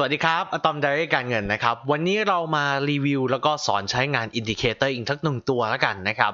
สวัสดีครับ อะตอมไดรี่การเงินนะครับ วันนี้เรามารีวิวแล้วก็สอนใช้งานอินดิเคเตอร์อีกทักหนึ่งตัวแล้วกันนะครับ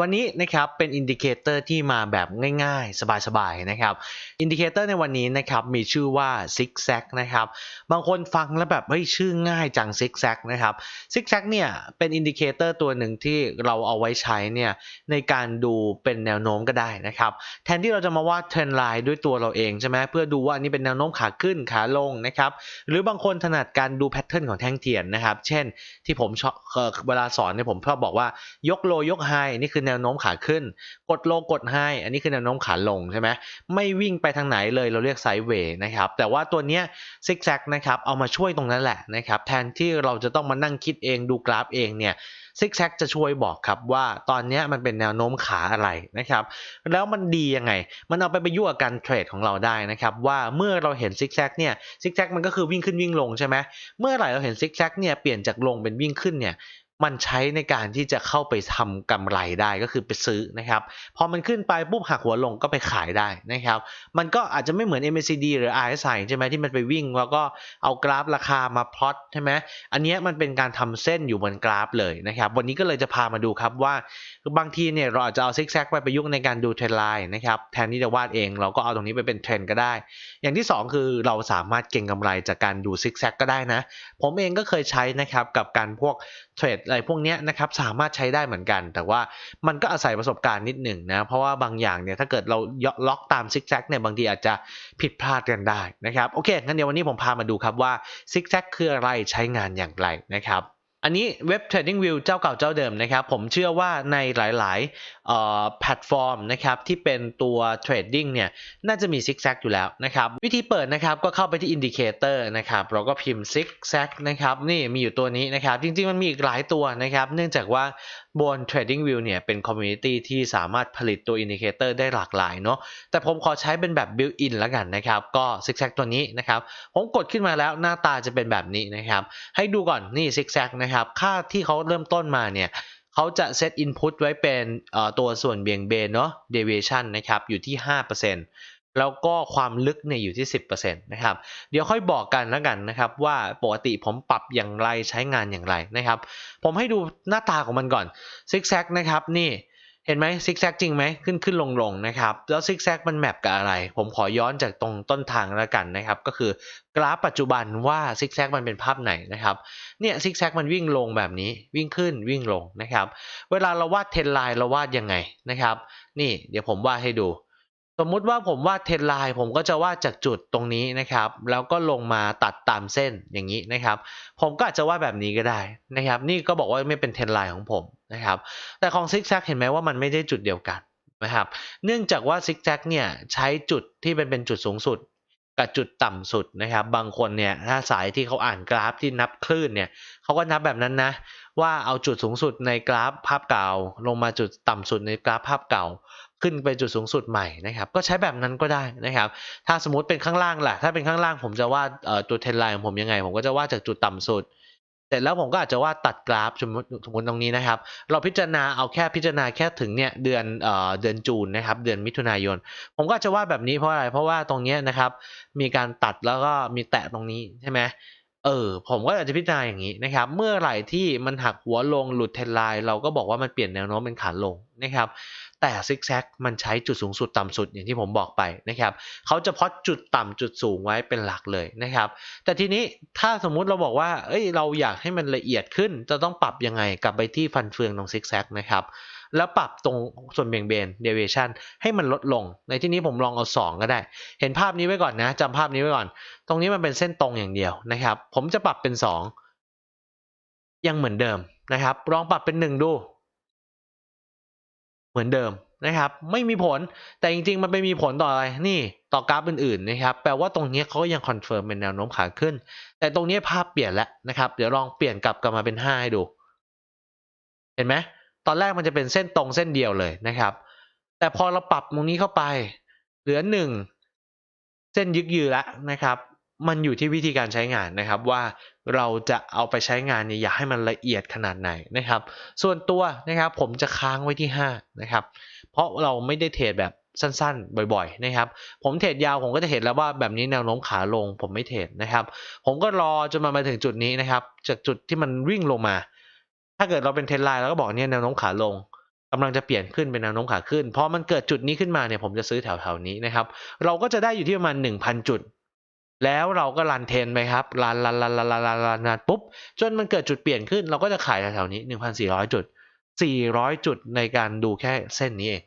วันนี้นะครับเป็นอินดิเคเตอร์ที่มาแบบง่ายๆ สบายๆนะครับ อินดิเคเตอร์ในวันนี้นะครับมีชื่อว่า Zig Zag นะครับ บางคนฟังแล้วแบบเฮ้ยชื่อง่ายจัง Zig Zag นะครับ Zig Zag เนี่ยเป็นอินดิเคเตอร์ตัวหนึ่งที่เราเอาไว้ใช้เนี่ยในการดูเป็นแนวโน้มก็ได้นะครับ แทนที่เราจะมาวาดเทรนไลน์ด้วยตัวเราเองใช่ไหมเพื่อดูว่าอันนี้เป็นแนวโน้มขาขึ้นขาลงนะครับหรือบางคนถนัดการดูแพทเทิร์นของแท่งเทียนนะครับ เช่นที่ผมเอ่อเวลาสอนเนี่ยผมชอบบอกว่ายกโลยกไฮนี่คือแนวโน้มขาขึ้น กดโลกดไฮอันนี้คือแนวโน้มขาลงใช่ไหมไม่วิ่งไปทางไหนเลยเราเรียกไซด์เวย์นะครับ แต่ว่าตัวเนี้ยซิกแซกนะครับเอามาช่วยตรงนั้นแหละนะครับแทนที่เราจะต้องมานั่งคิดเองดูกราฟเองเนี่ย ซิกแซกจะช่วยบอกครับว่าตอนนี้มันเป็นแนวโน้มขาอะไรนะครับ แล้วมันดียังไง มันเอาไปประยุกต์กับการเทรดของเราได้นะครับว่าเมื่อเราเห็นซิกแซกเนี่ยซิกแซกมันก็คือวิ่งขึ้นวิ่งลงใช่ไหมเมื่อไหร่เราเห็นซิกแซกเนี่ยเปลี่ยนจากลงเป็นวิ่งขึ้นเนี่ย มันใช้ในการที่จะเข้าไปทำกำไรได้ก็คือไปซื้อนะครับ พอมันขึ้นไปปุ๊บหักหัวลงก็ไปขายได้นะครับ มันก็อาจจะไม่เหมือน MACD หรือ RSI ใช่ไหมที่มันไปวิ่ง แล้วก็เอากราฟราคามาพลอตใช่ไหมอันนี้มันเป็นการทำเส้นอยู่บนกราฟเลยนะครับ วันนี้ก็เลยจะพามาดูครับว่าบางทีเนี่ยเราอาจจะเอาซิกแซกไปประยุกต์ในการดูเทรนไลน์นะครับแทนที่จะวาดเองเราก็เอาตรงนี้ไปเป็นเทรนก็ได้ อย่างที่ 2 คือเราสามารถเก็งกำไรจากการดูซิกแซกก็ได้นะ ผมเองก็เคยใช้นะครับกับการพวกเทรดอะไรพวกนี้นะครับสามารถใช้ได้เหมือนกัน แต่ว่ามันก็อาศัยประสบการณ์นิดหนึ่งนะเพราะว่าบางอย่างเนี่ยถ้าเกิดเราล็อกตามซิกแซกเนี่ยบางทีอาจจะผิดพลาดกันได้นะครับโอเคงั้นเดี๋ยววันนี้ผมพามาดูครับว่าซิกแซกคืออะไรใช้งานอย่างไรนะครับ อันนี้เว็บ Trading View เจ้าเก่าเจ้าเดิมนะครับ ผมเชื่อว่าในหลายๆแพลตฟอร์มนะครับที่เป็นตัวเทรดดิ้งเนี่ยน่าจะมีซิกแซกอยู่แล้วนะครับ วิธีเปิดนะครับก็เข้าไปที่ Indicator นะครับเราก็พิมพ์ซิกแซกนะครับนี่มีอยู่ตัวนี้นะครับ จริงๆมันมีอีกหลายตัวนะครับ เนื่องจากว่า บน Trading View เนี่ยเป็นคอมมูนิตี้ที่สามารถผลิตตัวอินดิเคเตอร์ได้หลากหลายเนาะแต่ผมขอใช้เป็นแบบ built in แล้วกันนะครับ ก็ซิกแซกตัวนี้นะครับ ผมกดขึ้นมาแล้วหน้าตาจะเป็นแบบนี้นะครับ ให้ดูก่อนนี่ซิกแซกนะครับ ค่าที่เขาเริ่มต้นมาเนี่ยเขาจะเซต input ไว้เป็นตัวส่วนเบี่ยงเบนเนาะ deviation นะครับ อยู่ที่ 5% แล้วก็ความลึกเนี่ยอยู่ที่ 10%นะครับเดี๋ยวค่อยบอกกันแล้วกันนะครับว่าปกติผมปรับอย่างไรใช้งานอย่างไรนะครับ ผมให้ดูหน้าตาของมันก่อนซิกแซกนะครับนี่เห็นไหมซิกแซกจริงไหมขึ้นขึ้นลงลงนะครับแล้วซิกแซกมันแมปกับอะไร ผมขอย้อนจากตรงต้นทางแล้วกันนะครับ ก็คือกราฟปัจจุบันว่าซิกแซกมันเป็นภาพไหนนะครับเนี่ยซิกแซกมันวิ่งลงแบบนี้วิ่งขึ้นวิ่งลงนะครับ เวลาเราวาดเทรนไลน์เราวาดยังไงนะครับ นี่เดี๋ยวผมวาดให้ดู สมมุติว่าผมวาดเทรนไลน์ผมก็จะวาดจากจุดตรงนี้นะครับ แล้วก็ลงมาตัดตามเส้นอย่างนี้นะครับ ผมก็อาจจะวาดแบบนี้ก็ได้นะครับ นี่ก็บอกว่าไม่เป็นเทรนไลน์ของผมนะครับ แต่ของซิกแซกเห็นไหมว่ามันไม่ได้จุดเดียวกันนะครับ เนื่องจากว่าซิกแซกเนี่ยใช้จุดที่เป็นเป็นจุดสูงสุด กับจุดต่ำสุดนะครับ บางคนเนี่ยถ้าสายที่เขาอ่านกราฟที่นับคลื่นเนี่ยเขาก็นับแบบนั้นนะว่าเอาจุดสูงสุดในกราฟภาพเก่า ลงมาจุดต่ำสุดในกราฟภาพเก่า ขึ้นไปจุดสูงสุดใหม่นะครับ ก็ใช้แบบนั้นก็ได้นะครับ ถ้าสมมติเป็นข้างล่างล่ะ ถ้าเป็นข้างล่างผมจะวาดตัวเทรนไลน์ของผมยังไง ผมก็จะวาดจากจุดต่ำสุด เสร็จแล้วผมก็อาจจะวาดตัดกราฟสมมติสมมติตรงนี้นะครับ เราพิจารณาเอาแค่พิจารณาแค่ถึงเนี่ยเดือนเอ่อเดือนจูนนะครับ เดือนมิถุนายน ผมก็จะวาดแบบนี้เพราะอะไร เพราะว่าตรงเนี้ยนะครับ มีการตัดแล้วก็มีแตะตรงนี้ใช่ไหมเออผมก็อาจจะพิจารณาอย่างนี้นะครับ เมื่อไหร่ที่มันหักหัวลงหลุดเทรนไลน์เราก็บอกว่ามันเปลี่ยนแนวโน้มเป็นขาลงนะครับ แต่ซิกแซกมันใช้จุดสูงสุดต่ำสุดอย่างที่ผมบอกไปนะครับเขาจะพอดจุดต่ำจุดสูงไว้เป็นหลักเลยนะครับ แต่ทีนี้ถ้าสมมุติเราบอกว่าเอ้ยเราอยากให้มันละเอียดขึ้น จะต้องปรับยังไงกลับไปที่ฟันเฟืองตรงซิกแซกนะครับแล้วปรับตรงส่วนเบี่ยงเบน deviation ให้มันลดลง ในที่นี้ผมลองเอา 2 ก็ได้ เห็นภาพนี้ไว้ก่อนนะจำภาพนี้ไว้ก่อน ตรงนี้มันเป็นเส้นตรงอย่างเดียวนะครับ ผมจะปรับเป็น 2 ยังเหมือนเดิมนะครับ ลองปรับเป็น 1 ดู เหมือนเดิมนะครับ ไม่มีผลแต่จริงๆ มันไปมีผลต่ออะไรนี่ต่อกราฟอื่นๆนะครับแปลว่าตรงนี้เขาก็ยังคอนเฟิร์มเป็นแนวโน้มขาขึ้น แต่ตรงนี้ภาพเปลี่ยนแล้วนะครับ เดี๋ยวลองเปลี่ยนกลับกลับมาเป็น5ให้ดู เห็นไหมตอนแรกมันจะเป็นเส้นตรงเส้นเดียวเลยนะครับ แต่พอเราปรับตรงนี้เข้าไป เหลือหนึ่งเส้นยึกยือแล้วนะครับ มันอยู่ที่วิธีการใช้งานนะครับว่าเราจะเอาไปใช้งานเนี่ยอยากให้มันละเอียดขนาดไหนนะครับ ส่วนตัวนะครับผมจะค้างไว้ที่ 5 นะครับ เพราะเราไม่ได้เทรดแบบสั้นๆ บ่อยๆ นะครับ ผมเทรดยาวผมก็จะเห็นแล้วว่าแบบนี้แนวโน้มขาลง ผมไม่เทรดนะครับ ผมก็รอจนมามาถึงจุดนี้นะครับ จากจุดที่มันวิ่งลงมา ถ้าเกิดเราเป็นเทรนไลน์เราก็บอกเนี่ยแนวโน้มขาลงกำลังจะเปลี่ยนขึ้นเป็นแนวโน้มขาขึ้น พอมันเกิดจุดนี้ขึ้นมาเนี่ยผมจะซื้อแถวๆนี้นะครับ เราก็จะได้อยู่ที่ประมาณ 1,000 จุด แล้วเราก็รันเทนไปครับรันรันรันรันรันรันรันปุ๊บ จนมันเกิดจุดเปลี่ยนขึ้น เราก็จะขายแถวๆนี้ 1,400 จุด 400 จุดในการดูแค่เส้นนี้เอง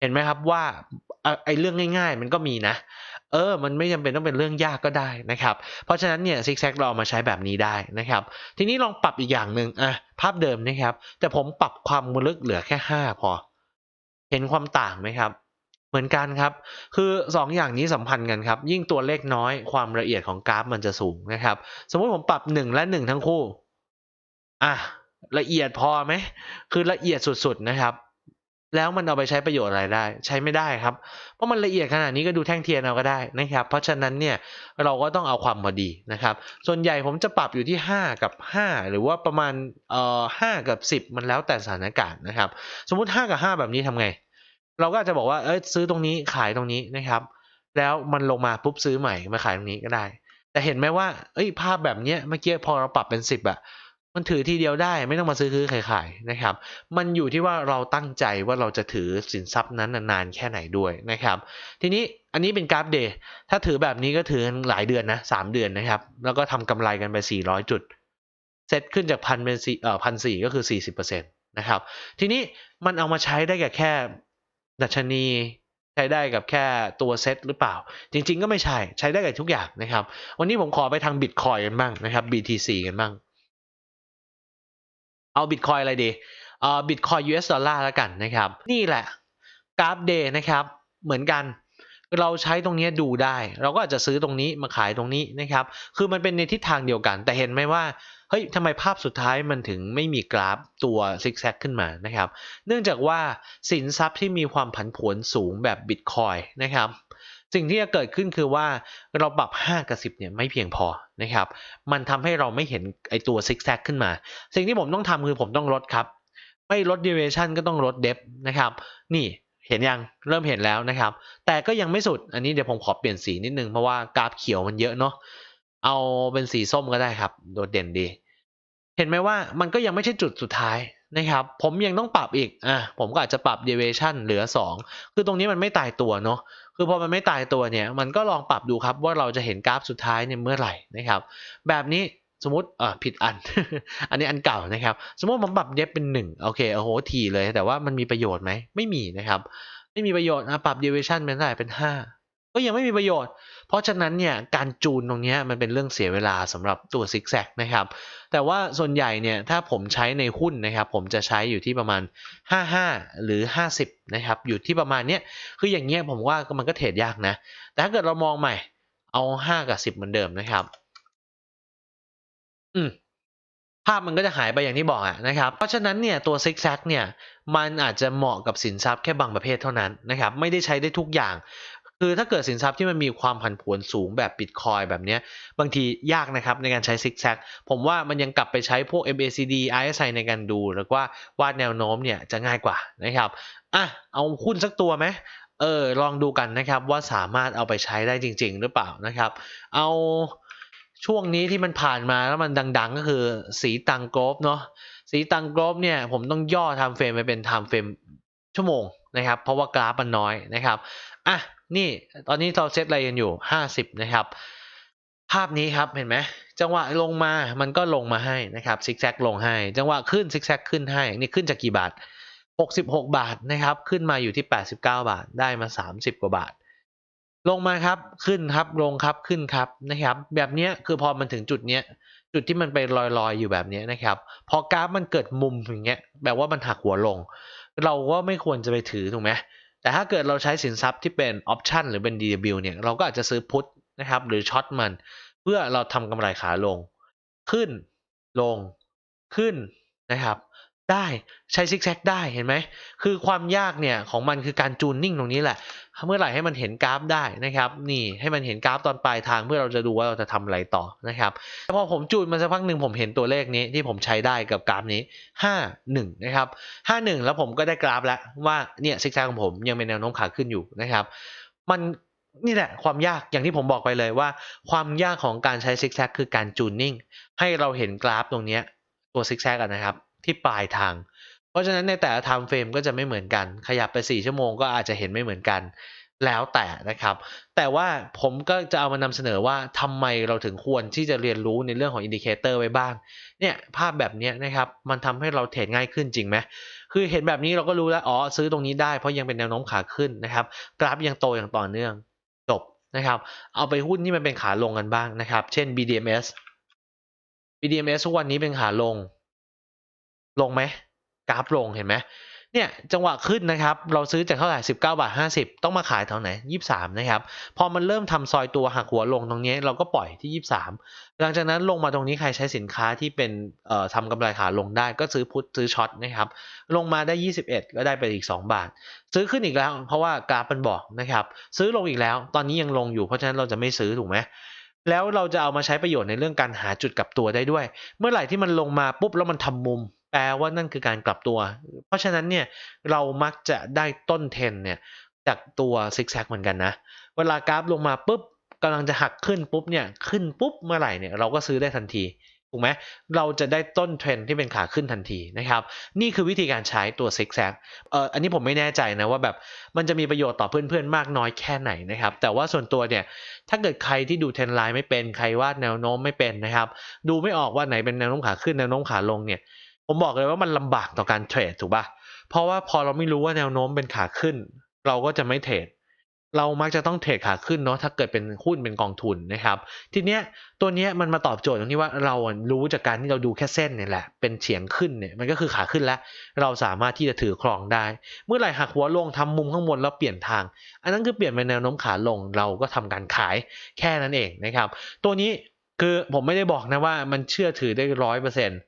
เห็นไหมครับว่าไอ้เรื่องง่าย ๆ มันก็มีนะ เออ มันไม่จำเป็นต้องเป็นเรื่องยากก็ได้นะครับ เพราะฉะนั้นเนี่ยซิกแซกเราเอามาใช้แบบนี้ได้นะครับ ทีนี้ลองปรับอีกอย่างหนึ่งอะภาพเดิมนะครับ แต่ผมปรับความลึกเหลือแค่ 5 พอ เห็นความต่างไหมครับ เหมือนกันครับ คือ 2 อย่างนี้สัมพันธ์กันครับ ยิ่งตัวเลขน้อยความละเอียดของกราฟมันจะสูงนะครับ สมมุติผมปรับ 1 และ 1 ทั้งคู่ อะละเอียดพอไหม คือละเอียดสุดๆนะครับ แล้วมันเอาไปใช้ประโยชน์อะไรได้ ใช้ไม่ได้ครับ เพราะมันละเอียดขนาดนี้ก็ดูแท่งเทียนเอาก็ได้นะครับ เพราะฉะนั้นเนี่ยเราก็ต้องเอาความพอดีนะครับ ส่วนใหญ่ผมจะปรับอยู่ที่ 5 กับ 5 หรือว่าประมาณเอ่อ5กับ 10 มันแล้วแต่สถานการณ์นะครับ สมมุติ 5 กับ 5 แบบนี้ทำไง เราก็อาจจะบอกว่าเอ้ยซื้อตรงนี้ขายตรงนี้นะครับ แล้วมันลงมาปุ๊บซื้อใหม่มาขายตรงนี้ก็ได้ แต่เห็นไหมว่าเอ้ยภาพแบบเนี้ยเมื่อกี้พอเราปรับเป็น10อะมันถือทีเดียวได้ไม่ต้องมาซื้อคือขายๆนะครับ มันอยู่ที่ว่าเราตั้งใจว่าเราจะถือสินทรัพย์นั้นนานๆแค่ไหนด้วยนะครับ ทีนี้อันนี้เป็นกราฟเดย์ถ้าถือแบบนี้ก็ถือหลายเดือนนะสามเดือนนะครับ แล้วก็ทำกำไรกันไป 400 จุด เซตขึ้นจากพันเป็นสี่เอ่อพันสี่ก็คือ 40%นะครับ ทีนี้มันเอามาใช้ได้กับแค่ ดัชนีใช้ได้กับแค่ตัวเซตหรือเปล่า จริง ๆ ก็ไม่ใช่ใช้ได้กับทุกอย่างนะครับ วันนี้ผมขอไปทางบิตคอยกันบ้างนะครับ BTC กันบ้าง เอาบิตคอยอะไรดีเอ่อบิตคอย US ดอลลาร์แล้วกันนะครับ นี่แหละกราฟเดย์นะครับเหมือนกันเราใช้ตรงนี้ดูได้ เราก็อาจจะซื้อตรงนี้มาขายตรงนี้นะครับ คือมันเป็นในทิศทางเดียวกัน แต่เห็นไหมว่า เฮ้ยทำไมภาพสุดท้ายมันถึงไม่มีกราฟตัวซิกแซกขึ้นมานะครับ เนื่องจากว่าสินทรัพย์ที่มีความผันผวนสูงแบบบิตคอยนะครับสิ่งที่จะเกิดขึ้นคือว่าเราปรับ 5 กับ 10 เนี่ยไม่เพียงพอนะครับ มันทำให้เราไม่เห็นไอตัวซิกแซกขึ้นมา สิ่งที่ผมต้องทำคือผมต้องลดครับ ไม่ลด deviation ก็ต้องลด depth นะครับ นี่เห็นยังเริ่มเห็นแล้วนะครับ แต่ก็ยังไม่สุดอันนี้เดี๋ยวผมขอเปลี่ยนสีนิดนึงเพราะว่ากราฟเขียวมันเยอะเนาะเอาเป็นสีส้มก็ได้ครับ โดดเด่นดี เห็นไหมว่ามันก็ยังไม่ใช่จุดสุดท้ายนะครับ ผมยังต้องปรับอีก อะ ผมก็อาจจะปรับ deviation เหลือ 2 คือตรงนี้มันไม่ตายตัวเนาะ คือพอมันไม่ตายตัวเนี่ย มันก็ลองปรับดูครับว่าเราจะเห็นกราฟสุดท้ายเนี่ยเมื่อไหร่นะครับ แบบนี้สมมติเออผิดอัน อันนี้อันเก่านะครับ สมมติผมปรับเดฟเป็นหนึ่งโอเค โอ้โห ทีเลย แต่ว่ามันมีประโยชน์ไหม ไม่มีนะครับ ไม่มีประโยชน์ อะ ปรับ deviation เป็นเท่าไหร่เป็นห้าก็ยังไม่มีประโยชน์ เพราะฉะนั้นเนี่ยการจูนตรงนี้มันเป็นเรื่องเสียเวลาสำหรับตัวซิกแซกนะครับแต่ว่าส่วนใหญ่เนี่ยถ้าผมใช้ในหุ้นนะครับผมจะใช้อยู่ที่ประมาณ 55 หรือ 50นะครับอยู่ที่ประมาณเนี้ยคืออย่างเงี้ยผมว่ามันก็เทรดยากนะ แต่ถ้าเกิดเรามองใหม่เอา 5 กับ 10 เหมือนเดิมนะครับ อืมภาพมันก็จะหายไปอย่างที่บอกอะนะครับ เพราะฉะนั้นเนี่ยตัวซิกแซกเนี่ยมันอาจจะเหมาะกับสินทรัพย์แค่บางประเภทเท่านั้นนะครับ ไม่ได้ใช้ได้ทุกอย่าง คือถ้าเกิดสินทรัพย์ที่มันมีความผันผวนสูงแบบบิตคอยแบบนี้บางทียากนะครับในการใช้ซิกแซกผมว่ามันยังกลับไปใช้พวก MACD RSI ในการดูแล้วก็วาดแนวโน้มเนี่ยจะง่ายกว่านะครับอะเอาหุ้นสักตัวไหมเออลองดูกันนะครับว่าสามารถเอาไปใช้ได้จริง ๆ หรือเปล่านะครับ เอาช่วงนี้ที่มันผ่านมาแล้วมันดัง ๆ ก็คือสีตังกรฟเนาะสีตังกรฟเนี่ยผมต้องย่อไทม์เฟรมไปเป็นไทม์เฟรมชั่วโมงนะครับ เพราะว่ากราฟมันน้อยนะครับอะ นี่ตอนนี้เราเซตอะไรกันอยู่ 50 นะครับ ภาพนี้ครับเห็นไหมจังหวะลงมามันก็ลงมาให้นะครับซิกแซกลงให้ จังหวะขึ้นซิกแซกขึ้นให้ นี่ขึ้นจากกี่บาท 66 บาทนะครับ ขึ้นมาอยู่ที่ 89 บาทได้มา 30 กว่าบาท ลงมาครับขึ้นครับลงครับขึ้นครับนะครับ แบบนี้คือพอมันถึงจุดเนี้ยจุดที่มันไปลอยๆอยู่แบบนี้นะครับ พอกราฟมันเกิดมุมอย่างเงี้ยแบบว่ามันหักหัวลง เราก็ไม่ควรจะไปถือถูกไหม แต่ถ้าเกิดเราใช้สินทรัพย์ที่เป็นออปชันหรือเป็น DW เนี่ยเราก็อาจจะซื้อพุทนะครับ หรือช็อตมัน เพื่อเราทำกำไรขาลง ขึ้นลงขึ้นนะครับ ได้ใช้ซิกแซกได้เห็นไหมคือความยากเนี่ยของมันคือการจูนนิ่งตรงนี้แหละ เมื่อไหร่ให้มันเห็นกราฟได้นะครับ นี่ให้มันเห็นกราฟตอนปลายทางเพื่อเราจะดูว่าเราจะทำอะไรต่อนะครับพอผมจูนมาสักพักหนึ่งผมเห็นตัวเลขนี้ที่ผมใช้ได้กับกราฟนี้ 51 นะครับ 51 แล้วผมก็ได้กราฟแล้วว่าเนี่ยซิกแซกของผมยังเป็นแนวโน้มขาขึ้นอยู่นะครับมันนี่แหละความยากอย่างที่ผมบอกไปเลยว่า ความยากของการใช้ซิกแซกคือการจูนนิ่งให้เราเห็นกราฟตรงนี้ตัวซิกแซกนะครับ ที่ปลายทาง เพราะฉะนั้นในแต่ละ time frame ก็จะไม่เหมือนกัน ขยับไป 4 ชั่วโมงก็อาจจะเห็นไม่เหมือนกัน แล้วแต่นะครับ แต่ว่าผมก็จะเอามานำเสนอว่าทำไมเราถึงควรที่จะเรียนรู้ในเรื่องของอินดิเคเตอร์ไว้บ้าง เนี่ยภาพแบบนี้นะครับ มันทำให้เราเทรดง่ายขึ้นจริงไหมคือเห็นแบบนี้เราก็รู้แล้ว อ๋อ ซื้อตรงนี้ได้เพราะยังเป็นแนวโน้มขาขึ้นนะครับ กราฟยังโตอย่างต่อเนื่องจบนะครับ เอาไปหุ้นที่มันเป็นขาลงกันบ้างนะครับ เช่น BDMs BDMs ทุกวันนี้เป็นขาลง ลงไหมกราฟลงเห็นไหมเนี่ยจังหวะขึ้นนะครับ เราซื้อจากเท่าไหร่19บาท50 ต้องมาขายเท่าไหร่23 นะครับ พอมันเริ่มทำซอยตัวหักหัวลงตรงนี้ เราก็ปล่อยที่ 23 หลังจากนั้นลงมาตรงนี้ใครใช้สินค้าที่เป็นเอ่อทำกำไรขาลงได้ก็ซื้อพุทซื้อช็อตนะครับ ลงมาได้ 21 ก็ได้ไปอีก 2 บาท ซื้อขึ้นอีกแล้ว เพราะว่ากราฟมันบอกนะครับ ซื้อลงอีกแล้ว ตอนนี้ยังลงอยู่เพราะฉะนั้นเราจะไม่ซื้อถูกไหมแล้วเราจะเอามาใช้ประโยชน์ในเรื่องการหาจุดกลับตัวได้ด้วย เมื่อไหร่ที่มันลงมาปุ๊บแล้วมันทำมุม แปลว่านั่นคือการกลับตัว เพราะฉะนั้นเนี่ยเรามักจะได้ต้นเทรนเนี่ยจากตัวซิกแซกเหมือนกันนะ เวลากราฟลงมาปุ๊บกำลังจะหักขึ้นปุ๊บเนี่ยขึ้นปุ๊บเมื่อไหร่เนี่ยเราก็ซื้อได้ทันทีถูกไหมเราจะได้ต้นเทรนที่เป็นขาขึ้นทันทีนะครับนี่คือวิธีการใช้ตัวซิกแซกเอ่ออันนี้ผมไม่แน่ใจนะว่าแบบมันจะมีประโยชน์ต่อเพื่อนๆ มากน้อยแค่ไหนนะครับแต่ว่าส่วนตัวเนี่ยถ้าเกิดใครที่ดูเทรนไลน์ไม่เป็นใครวาดแนวโน้มไม่เป็นนะครับดูไม่ออกว่าไหนเป็นแนวโน้มขาขึ้นแนวโน้มขาลงเนี่ย ผมบอกเลยว่ามันลำบากต่อการเทรดถูกปะเพราะว่าพอเราไม่รู้ว่าแนวโน้มเป็นขาขึ้น เราก็จะไม่เทรด เรามักจะต้องเทรดขาขึ้นเนาะถ้าเกิดเป็นหุ้นเป็นกองทุนนะครับ ทีเนี้ยตัวเนี้ยมันมาตอบโจทย์ตรงที่ว่าเรารู้จากการที่เราดูแค่เส้นเนี่ยแหละ เป็นเฉียงขึ้นเนี่ยมันก็คือขาขึ้นแล้ว เราสามารถที่จะถือครองได้ เมื่อไหร่หักหัวลงทำมุมข้างบนแล้วเปลี่ยนทาง อันนั้นคือเปลี่ยนเป็นแนวโน้มขาลงเราก็ทำการขายแค่นั้นเองนะครับ ตัวนี้คือผมไม่ได้บอกนะว่ามันเชื่อถือได้ร้อยเปอร์เซ็นต์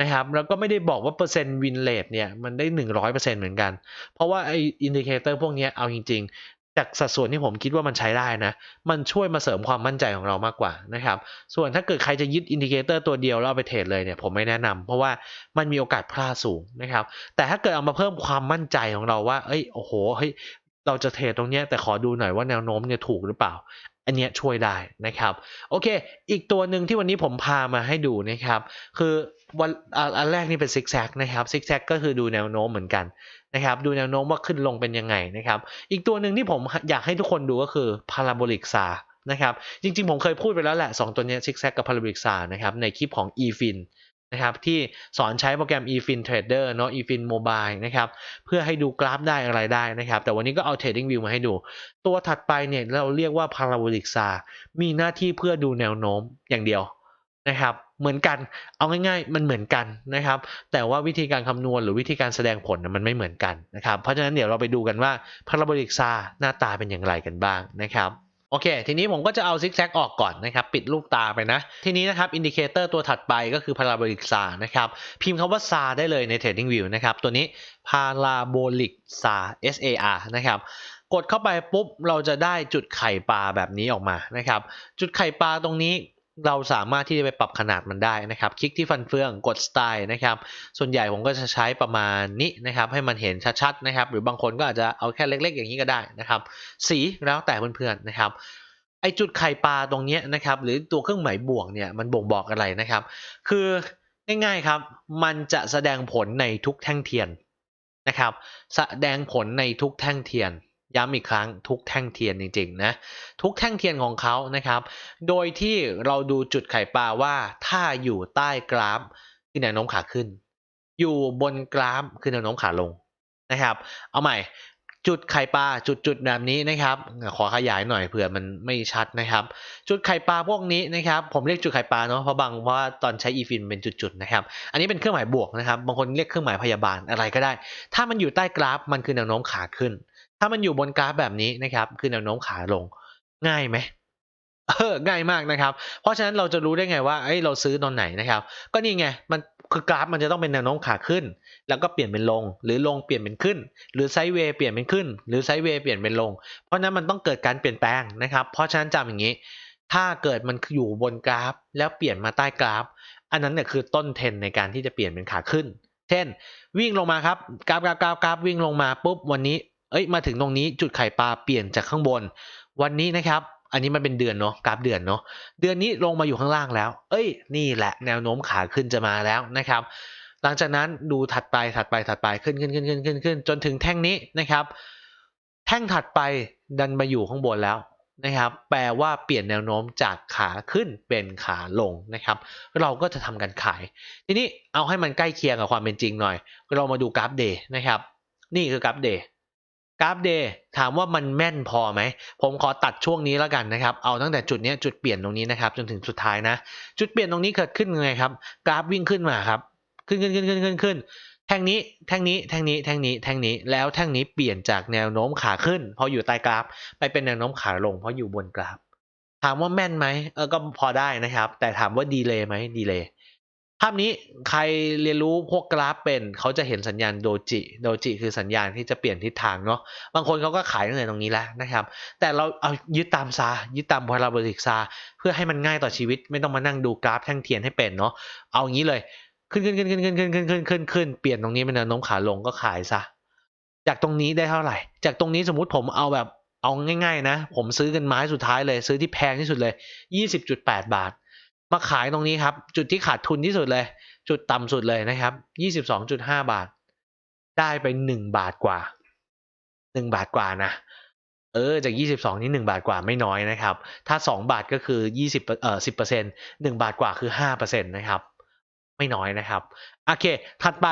นะครับแล้วก็ไม่ได้บอกว่าเปอร์เซ็นต์วินเลทเนี่ยมันได้หนึ่งร้อยเปอร์เซ็นต์เหมือนกัน เพราะว่าไออินดิเคเตอร์พวกนี้เอาจริง ๆ จากสัดส่วนที่ผมคิดว่ามันใช้ได้นะ มันช่วยมาเสริมความมั่นใจของเรามากกว่านะครับ ส่วนถ้าเกิดใครจะยึดอินดิเคเตอร์ตัวเดียวแล้วเอาไปเทรดเลยเนี่ยผมไม่แนะนำเพราะว่ามันมีโอกาสพลาดสูงนะครับ แต่ถ้าเกิดเอามาเพิ่มความมั่นใจของเราว่าเอ้ยโอ้โหเฮ้ยเราจะเทรดตรงเนี้ยแต่ขอดูหน่อยว่าแนวโน้มเนี่ยถูกหรือเปล่า อันเนี้ยช่วยได้นะครับโอเค อีกตัวหนึ่งที่วันนี้ผมพามาให้ดูนะครับ คือวันอันแรกนี่เป็นซิกแซกนะครับซิกแซกก็คือดูแนวโน้มเหมือนกันนะครับ ดูแนวโน้มว่าขึ้นลงเป็นยังไงนะครับ อีกตัวหนึ่งที่ผมอยากให้ทุกคนดูก็คือพาราโบลิกซานะครับ จริงๆ ผมเคยพูดไปแล้วแหละ 2 ตัวนี้ซิกแซกกับพาราโบลิกซานะครับในคลิปของ eFin นะครับที่สอนใช้โปรแกรม eFin Trader เนาะ eFin Mobile นะครับเพื่อให้ดูกราฟได้อะไรได้นะครับ แต่วันนี้ก็เอา Trading View มาให้ดู ตัวถัดไปเนี่ยเราเรียกว่า Parabolic s a มีหน้าที่เพื่อดูแนวโน้มอย่างเดียวนะครับเหมือนกันเอาง่ายๆ มันเหมือนกันนะครับ แต่ว่าวิธีการคำนวณหรือวิธีการแสดงผลมันไม่เหมือนกันนะครับ เพราะฉะนั้นเดี๋ยวเราไปดูกันว่า Parabolic s a หน้าตาเป็นอย่างไรกันบ้างนะครับ โอเค ทีนี้ผมก็จะเอาซิกแซกออกก่อนนะครับ ปิดลูกตาไปนะ ทีนี้นะครับ อินดิเคเตอร์ตัวถัดไปก็คือพาราโบลิกซานะครับ พิมพ์คำว่าซาได้เลยใน Trading View นะครับ ตัวนี้พาราโบลิกซา SAR นะครับ กดเข้าไปปุ๊บ เราจะได้จุดไข่ปลาแบบนี้ออกมานะครับ จุดไข่ปลาตรงนี้ เราสามารถที่จะไปปรับขนาดมันได้นะครับ คลิกที่ฟันเฟืองกดสไตล์นะครับ ส่วนใหญ่ผมก็จะใช้ประมาณนี้นะครับ ให้มันเห็นชัดๆนะครับ หรือบางคนก็อาจจะเอาแค่เล็ก ๆ อย่างนี้ก็ได้นะครับ สีแล้วแต่เพื่อนๆนะครับไอจุดไข่ปลาตรงนี้นะครับ หรือตัวเครื่องหมายบวกเนี่ยมันบ่งบอกอะไรนะครับ คือง่ายๆครับ มันจะแสดงผลในทุกแท่งเทียนนะครับ แสดงผลในทุกแท่งเทียน ย้ำอีกครั้งทุกแท่งเทียนจริงๆนะทุกแท่งเทียนของเขานะครับ โดยที่เราดูจุดไข่ปลาว่าถ้าอยู่ใต้กราฟคือแนวโน้มขาขึ้น อยู่บนกราฟคือแนวโน้มขาลงนะครับ เอาใหม่จุดไข่ปลาจุดจุดแบบนี้นะครับ ขอขยายหน่อยเผื่อมันไม่ชัดนะครับ จุดไข่ปลาพวกนี้นะครับ ผมเรียกจุดไข่ปลาเนาะเพราะบางเพราะว่าตอนใช้อีฟินเป็นจุดๆนะครับ อันนี้เป็นเครื่องหมายบวกนะครับ บางคนเรียกเครื่องหมายพยาบาลอะไรก็ได้ ถ้ามันอยู่ใต้กราฟมันคือแนวโน้มขาขึ้น ถ้ามันอยู่บนกราฟแบบนี้นะครับ คือแนวโน้มขาลงง่ายไหมเออง่ายมากนะครับ เพราะฉะนั้นเราจะรู้ได้ไงว่าเอ้ยเราซื้อตอนไหนนะครับ ก็นี่ไงมันคือกราฟมันจะต้องเป็นแนวโน้มขาขึ้น แล้วก็เปลี่ยนเป็นลง หรือลงเปลี่ยนเป็นขึ้น หรือไซด์เวย์เปลี่ยนเป็นขึ้น หรือไซด์เวย์เปลี่ยนเป็นลง เพราะนั้นมันต้องเกิดการเปลี่ยนแปลงนะครับ เพราะฉะนั้นจำอย่างนี้ ถ้าเกิดมันอยู่บนกราฟ แล้วเปลี่ยนมาใต้กราฟ อันนั้นเนี่ยคือต้นเทนในการที่จะเปลี่ยนเป็นขาขึ้น เช่น วิ่งลงมาครับกราฟกราฟกราฟกราฟวิ่งลงมาปุ๊บวันนี้ เอ้ยมาถึงตรงนี้จุดไข่ปลาเปลี่ยนจากข้างบน วันนี้นะครับ อันนี้มันเป็นเดือนเนาะกราฟเดือนเนาะเดือนนี้ลงมาอยู่ข้างล่างแล้ว เอ้ยนี่แหละแนวโน้มขาขึ้นจะมาแล้วนะครับ หลังจากนั้นดูถัดไปถัดไปถัดไปขึ้นขึ้นขึ้นขึ้นขึ้นขึ้นจนถึงแท่งนี้นะครับ แท่งถัดไปดันมาอยู่ข้างบนแล้วนะครับ แปลว่าเปลี่ยนแนวโน้มจากขาขึ้นเป็นขาลงนะครับ เราก็จะทำการขาย ทีนี้เอาให้มันใกล้เคียงกับความเป็นจริงหน่อย เรามาดูกราฟเดย์นะครับ นี่คือกราฟเดย์ กราฟเดย์ถามว่ามันแม่นพอไหม ผมขอตัดช่วงนี้แล้วกันนะครับ เอาตั้งแต่จุดนี้จุดเปลี่ยนตรงนี้นะครับ จนถึงสุดท้ายนะ จุดเปลี่ยนตรงนี้เกิดขึ้นยังไงครับ กราฟวิ่งขึ้นมาครับ ขึ้นขึ้นขึ้นขึ้นขึ้นขึ้นแท่งนี้แท่งนี้แท่งนี้แท่งนี้แท่งนี้แล้วแท่งนี้เปลี่ยนจากแนวโน้มขาขึ้นเพราะอยู่ใต้กราฟ ไปเป็นแนวโน้มขาลง เพราะอยู่บนกราฟ ถามว่าแม่นไหมเออก็พอได้นะครับ แต่ถามว่าดีเลย์ไหมดีเลย์ ภาพนี้ใครเรียนรู้พวกกราฟเป็นเขาจะเห็นสัญญาณโดจิ โดจิคือสัญญาณที่จะเปลี่ยนทิศทางเนาะบางคนเขาก็ขายตั้งแต่ตรงนี้แล้วนะครับ แต่เราเอายึดตามซายึดตามพาราโบลิกซาเพื่อให้มันง่ายต่อชีวิต ไม่ต้องมานั่งดูกราฟแท่งเทียนให้เป็นเนาะเอาอย่างนี้เลยขึ้นขึ้นขึ้นขึ้นขึ้นขึ้นขึ้นขึ้นขึ้นขึ้นเปลี่ยนตรงนี้เป็นแนวโน้มขาลงก็ขายซะจากตรงนี้ได้เท่าไหร่ จากตรงนี้สมมุติผมเอาแบบเอาง่าย ๆ นะ ผมซื้อกันไม้สุดท้ายเลย ซื้อที่แพงที่สุดเลย 20.8 บาท มาขายตรงนี้ครับ จุดที่ขาดทุนที่สุดเลย จุดต่ำสุดเลยนะครับ22.5บาท ได้ไป1บาทกว่า1บาทกว่านะเออจาก 22 นี่ 1 บาทกว่าไม่น้อยนะครับ ถ้า 2 บาทก็คือ 20เอ่อ10% 1บาทกว่าคือ5%นะครับ ไม่น้อยนะครับ โอเค ถัดไป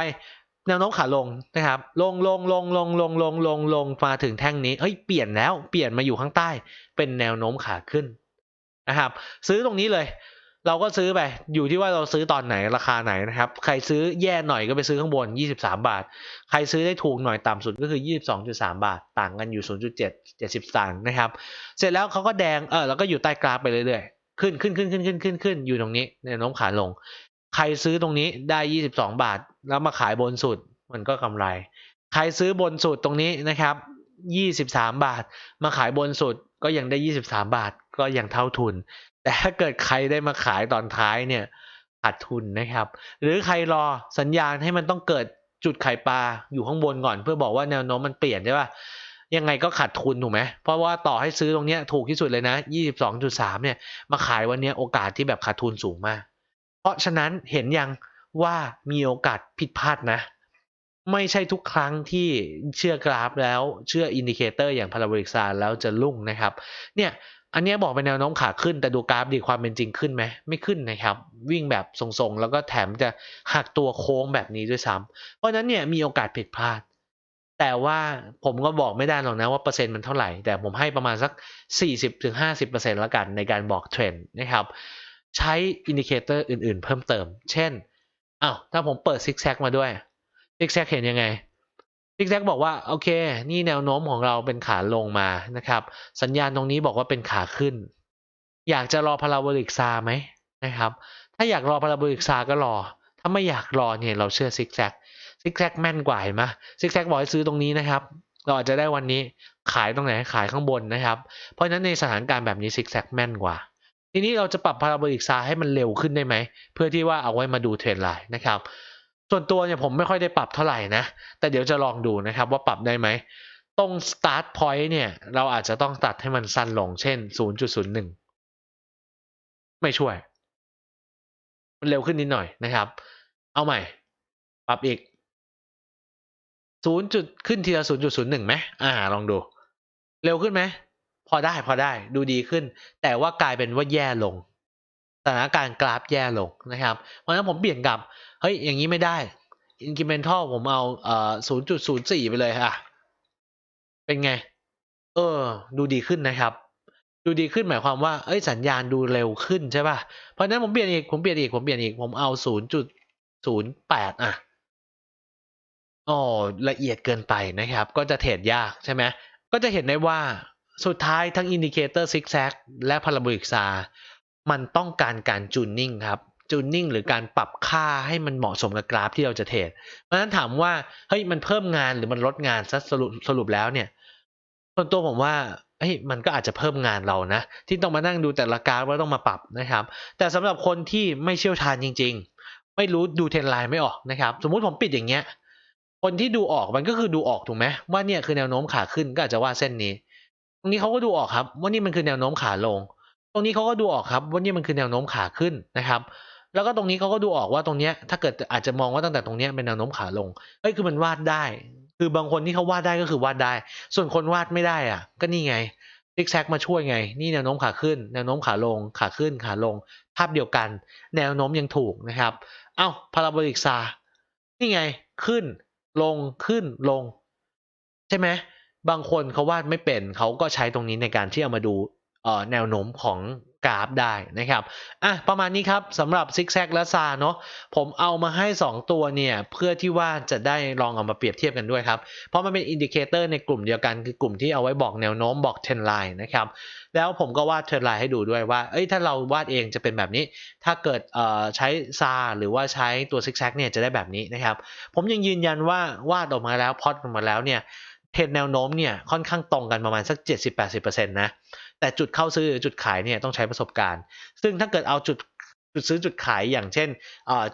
แนวโน้มขาลงนะครับ ลงลงลงลงลงลงลงลงมาถึงแท่งนี้ เฮ้ย เปลี่ยนแล้ว เปลี่ยนมาอยู่ข้างใต้ เป็นแนวโน้มขาขึ้นนะครับ ซื้อตรงนี้เลย เราก็ซื้อไปอยู่ที่ว่าเราซื้อตอนไหนราคาไหนนะครับ ใครซื้อแย่หน่อยก็ไปซื้อข้างบน 23 บาท ใครซื้อได้ถูกหน่อยต่ำสุดก็คือ 22.3 บาท ต่างกันอยู่ 0.7 70สตางค์นะครับ เสร็จแล้วเขาก็แดงเออแล้วก็อยู่ใต้กราฟไปเรื่อยๆ ขึ้นขึ้นขึ้นขึ้นขึ้นขึ้นขึ้นอยู่ตรงนี้แนน้มขาลง ใครซื้อตรงนี้ได้ 22 บาท แล้วมาขายบนสุดมันก็กำไร ใครซื้อบนสุดตรงนี้นะครับ 23 บาท มาขายบนสุดก็ยังได้ 23 บาท ก็ยังเท่าทุน แต่ถ้าเกิดใครได้มาขายตอนท้ายเนี่ยขาดทุนนะครับ หรือใครรอสัญญาณให้มันต้องเกิดจุดไข่ปลาอยู่ข้างบนก่อน เพื่อบอกว่าแนวโน้มมันเปลี่ยนใช่ป่ะยังไงก็ขาดทุนถูกไหมเพราะว่าต่อให้ซื้อตรงเนี้ยถูกที่สุดเลยนะ 22.3 เนี่ย มาขายวันนี้โอกาสที่แบบขาดทุนสูงมาก เพราะฉะนั้นเห็นยังว่ามีโอกาสผิดพลาดนะ ไม่ใช่ทุกครั้งที่เชื่อกราฟแล้วเชื่ออินดิเคเตอร์อย่างพาราโบลิกซาแล้วจะลุ่งนะครับ เนี่ย อันนี้บอกเป็นแนวโน้มขาขึ้นแต่ดูกราฟดีความเป็นจริงขึ้นไหมไม่ขึ้นนะครับ วิ่งแบบทรงๆ แล้วก็แถมจะหักตัวโค้งแบบนี้ด้วยซ้ำเพราะนั้นเนี่ยมีโอกาสผิดพลาด แต่ว่าผมก็บอกไม่ได้หรอกนะว่าเปอร์เซ็นต์มันเท่าไหร่ แต่ผมให้ประมาณสัก 40-50%แล้วกันในการบอกเทรนด์นะครับ ใช้อินดิเคเตอร์อื่นๆ เพิ่มเติม เช่นอ้าวถ้าผมเปิดซิกแซกมาด้วยซิกแซกเห็นยังไง ซิกแซกบอกว่าโอเค นี่แนวโน้มของเราเป็นขาลงมานะครับ สัญญาณตรงนี้บอกว่าเป็นขาขึ้น อยากจะรอพาราโบลิกซาไหมนะครับ ถ้าอยากรอพาราโบลิกซาก็รอ ถ้าไม่อยากรอเนี่ยเราเชื่อซิกแซกซิกแซกแม่นกว่าเห็นไหมซิกแซกบอกให้ซื้อตรงนี้นะครับ เราอาจจะได้วันนี้ขายตรงไหนขายข้างบนนะครับ เพราะฉะนั้นในสถานการณ์แบบนี้ซิกแซกแม่นกว่าทีนี้เราจะปรับพาราโบลิกซาให้มันเร็วขึ้นได้ไหม เพื่อที่ว่าเอาไว้มาดูเทรนด์ไลน์นะครับ ส่วนตัวเนี่ยผมไม่ค่อยได้ปรับเท่าไหร่นะ แต่เดี๋ยวจะลองดูนะครับว่าปรับได้ไหม ตรง start point เนี่ย เราอาจจะต้องตัดให้มันสั้นลง เช่น 0.01 ไม่ช่วย มันเร็วขึ้นนิดหน่อยนะครับ เอาใหม่ ปรับอีก 0 จุดขึ้นทีละ0.01ไหมอ่า ลองดู เร็วขึ้นไหม พอได้พอได้ ดูดีขึ้น แต่ว่ากลายเป็นว่าแย่ลง สถานการณ์กราฟแย่ลงนะครับ เพราะฉะนั้นผมเปลี่ยนกลับ เฮ้ย อย่างนี้ไม่ได้ incremental ผมเอาเอ่อ0.04ไปเลยค่ะ เป็นไง เออ ดูดีขึ้นนะครับ ดูดีขึ้นหมายความว่า เอ้ย สัญญาณดูเร็วขึ้นใช่ป่ะ เพราะนั้นผมเปลี่ยนอีก ผมเปลี่ยนอีก ผมเปลี่ยนอีก ผมเอา0.08อะอ๋อละเอียดเกินไปนะครับ ก็จะเทรดยากใช่ไหม ก็จะเห็นได้ว่าสุดท้ายทั้งอินดิเคเตอร์ซิกแซกและพาราโบลิกซา มันต้องการการจูนนิ่งครับ จูนนิ่งหรือการปรับค่าให้มันเหมาะสมกับกราฟที่เราจะเทรดเพราะฉะนั้นถามว่าเฮ้ยมันเพิ่มงานหรือมันลดงานซะสรุปสรุปแล้วเนี่ยส่วนตัวผมว่าเฮ้ยมันก็อาจจะเพิ่มงานเรานะ ที่ต้องมานั่งดูแต่ละกราฟว่าต้องมาปรับนะครับ แต่สำหรับคนที่ไม่เชี่ยวชาญจริง ๆ ไม่รู้ดูเทรนไลน์ไม่ออกนะครับ สมมุติผมปิดอย่างเงี้ยคนที่ดูออกมันก็คือดูออกถูกไหมว่าเนี่ยคือแนวโน้มขาขึ้นก็อาจจะว่าเส้นนี้ ตรงนี้เขาก็ดูออกครับว่านี่มันคือแนวโน้มขาลง ตรงนี้เขาก็ดูออกครับว่านี่มันคือแนวโน้มขาขึ้นนะครับ แล้วก็ตรงนี้เขาก็ดูออกว่าตรงเนี้ยถ้าเกิดอาจจะมองว่าตั้งแต่ตรงเนี้ยเป็นแนวโน้มขาลงเอ้ยคือมันวาดได้ คือบางคนที่เขาวาดได้ก็คือวาดได้ ส่วนคนวาดไม่ได้อะ ก็นี่ไงซิกแซกมาช่วยไง นี่แนวโน้มขาขึ้น แนวโน้มขาลง ขาขึ้นขาลง ภาพเดียวกัน แนวโน้มยังถูกนะครับ เอ้าพาราโบลิกซานี่ไงขึ้น ลงขึ้นลง ใช่ไหมบางคนเขาวาดไม่เป็นเขาก็ใช้ตรงนี้ในการที่เอามาดูแนวโน้มของ กราฟได้นะครับอะประมาณนี้ครับสำหรับซิกแซกและซาเนาะผมเอามาให้ 2 ตัวเนี่ย เพื่อที่ว่าจะได้ลองเอามาเปรียบเทียบกันด้วยครับ เพราะมันเป็นอินดิเคเตอร์ในกลุ่มเดียวกันคือกลุ่มที่เอาไว้บอกแนวโน้มบอกเทรนไลน์นะครับแล้วผมก็วาดเทรนไลน์ให้ดูด้วยว่า เอ้ยถ้าเราวาดเองจะเป็นแบบนี้ ถ้าเกิดเอ่อใช้ซาหรือว่าใช้ตัวซิกแซกเนี่ยจะได้แบบนี้นะครับ ผมยังยืนยันว่าวาดออกมาแล้วพอดออกมาแล้วเนี่ยเทรนแนวโน้มเนี่ยค่อนข้างตรงกันประมาณสัก 70-80%นะ แต่จุดเข้าซื้อหรือจุดขายเนี่ยต้องใช้ประสบการณ์ ซึ่งถ้าเกิดเอาจุดจุดซื้อจุดขายอย่างเช่น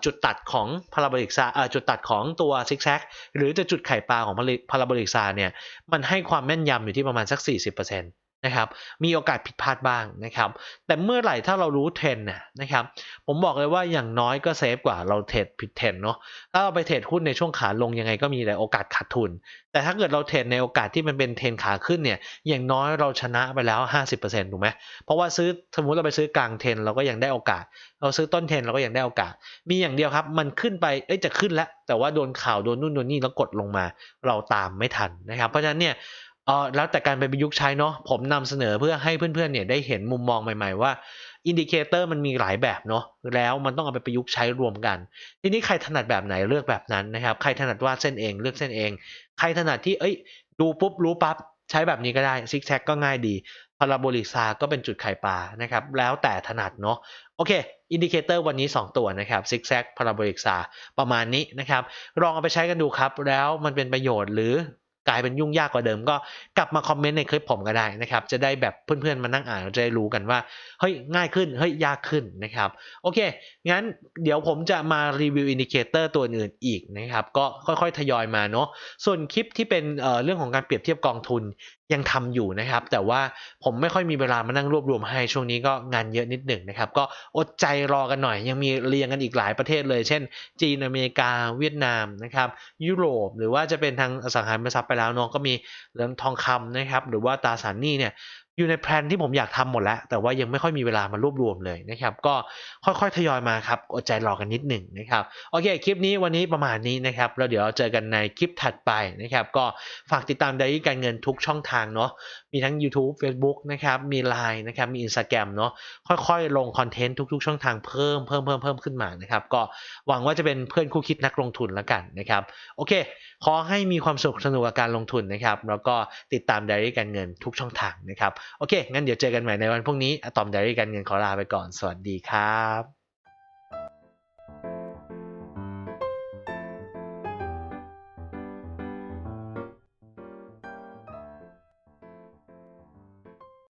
จุดตัดของพาราโบลิกซาจุดตัดของตัวซิกแซกหรือจะจุดไข่ปลาของพาราโบลิกซาเนี่ยมันให้ความแม่นยำอยู่ที่ประมาณสัก 40% นะครับมีโอกาสผิดพลาดบ้างนะครับแต่เมื่อไหร่ถ้าเรารู้เทรน์นะนะครับผมบอกเลยว่าอย่างน้อยก็เซฟกว่าเราเทรดผิดเทรนเนาะถ้าเราไปเทรดหุ้นในช่วงขาลงยังไงก็มีแต่โอกาสขาดทุน แต่ถ้าเกิดเราเทรดในโอกาสที่มันเป็นเทรนขาขึ้นเนี่ยอย่างน้อยเราชนะไปแล้ว 50%ถูกไหมเพราะว่าซื้อสมมติเราไปซื้อกลางเทรนเราก็ยังได้โอกาส เราซื้อต้นเทรนเราก็ยังได้โอกาส มีอย่างเดียวครับมันขึ้นไปเอ้ยจะขึ้นแล้วแต่ว่าโดนข่าวโดนนู่นโดนนี่แล้วกดลงมา เราตามไม่ทันนะครับ เพราะฉะนั้นเนี่ย เออแล้วแต่การไปประยุกต์ใช้เนาะผมนำเสนอเพื่อให้เพื่อนๆเนี่ยได้เห็นมุมมองใหม่ ๆ ว่าอินดิเคเตอร์มันมีหลายแบบเนาะแล้วมันต้องเอาไปประยุกต์ใช้รวมกัน ทีนี้ใครถนัดแบบไหนเลือกแบบนั้นนะครับใครถนัดวาดเส้นเองเลือกเส้นเอง ใครถนัดที่เอ้ย ดูปุ๊บรู้ปั๊บใช้แบบนี้ก็ได้ซิกแซกก็ง่ายดีพาราโบลิกซาก็เป็นจุดไข่ปลานะครับแล้วแต่ถนัดเนาะโอเคอินดิเคเตอร์วันนี้ 2 ตัวนะครับซิกแซกพาราโบลิกซาประมาณนี้นะครับลองเอาไปใช้กันดูครับ แล้วมันเป็นประโยชน์หรือ กลายเป็นยุ่งยากกว่าเดิม ก็กลับมาคอมเมนต์ในคลิปผมก็ได้นะครับ จะได้แบบเพื่อนๆมานั่งอ่านเราจะได้รู้กันว่าเฮ้ยง่ายขึ้นเฮ้ยยากขึ้นนะครับ โอเค งั้นเดี๋ยวผมจะมารีวิวอินดิเคเตอร์ตัวอื่นอีกนะครับ ก็ค่อยๆทยอยมาเนาะส่วนคลิปที่เป็นเเรื่องของการเปรียบเทียบกองทุนยังทำอยู่นะครับ แต่ว่าผมไม่ค่อยมีเวลามานั่งรวบรวมให้ช่วงนี้ก็งานเยอะนิดหนึ่งนะครับ ก็อดใจรอกันหน่อย ยังมีเรียงกันอีกหลายประเทศเลย เช่น จีนอเมริกาเวียดนามนะครับยุโรป หรือว่าจะเป็นทางอสังหาริมทรัพย์ไปแล้วน้องก็มีเรื่องทองคำนะครับ หรือว่าตราสารหนี้เนี่ย อยู่ในแพลนที่ผมอยากทำหมดแล้ว แต่ว่ายังไม่ค่อยมีเวลามารวบรวมเลยนะครับ ก็ค่อยๆทยอยมาครับอดใจรอกันนิดหนึ่งนะครับโอเคคลิปนี้วันนี้ประมาณนี้นะครับแล้วเดี๋ยวเราเจอกันในคลิปถัดไปนะครับ ก็ฝากติดตามไดรี่การเงินทุกช่องทางเนาะมีทั้ง YouTube Facebook นะครับมี Line นะครับมี Instagram เนาะค่อยๆ ลงคอนเทนต์ทุกๆ ช่องทางเพิ่มเพิ่มเพิ่มเพิ่มขึ้นมานะครับก็หวังว่าจะเป็นเพื่อนคู่คิดนักลงทุนแล้วกันนะครับโอเค ขอให้มีความสุขสนุกกับการลงทุนนะครับแล้วก็ติดตามไดรี่การเงินทุกช่องทางนะครับโอเค งั้นเดี๋ยวเจอกันใหม่ในวันพรุ่งนี้อะตอมไดรี่กันเงินขอลาไปก่อน สวัสดีครับ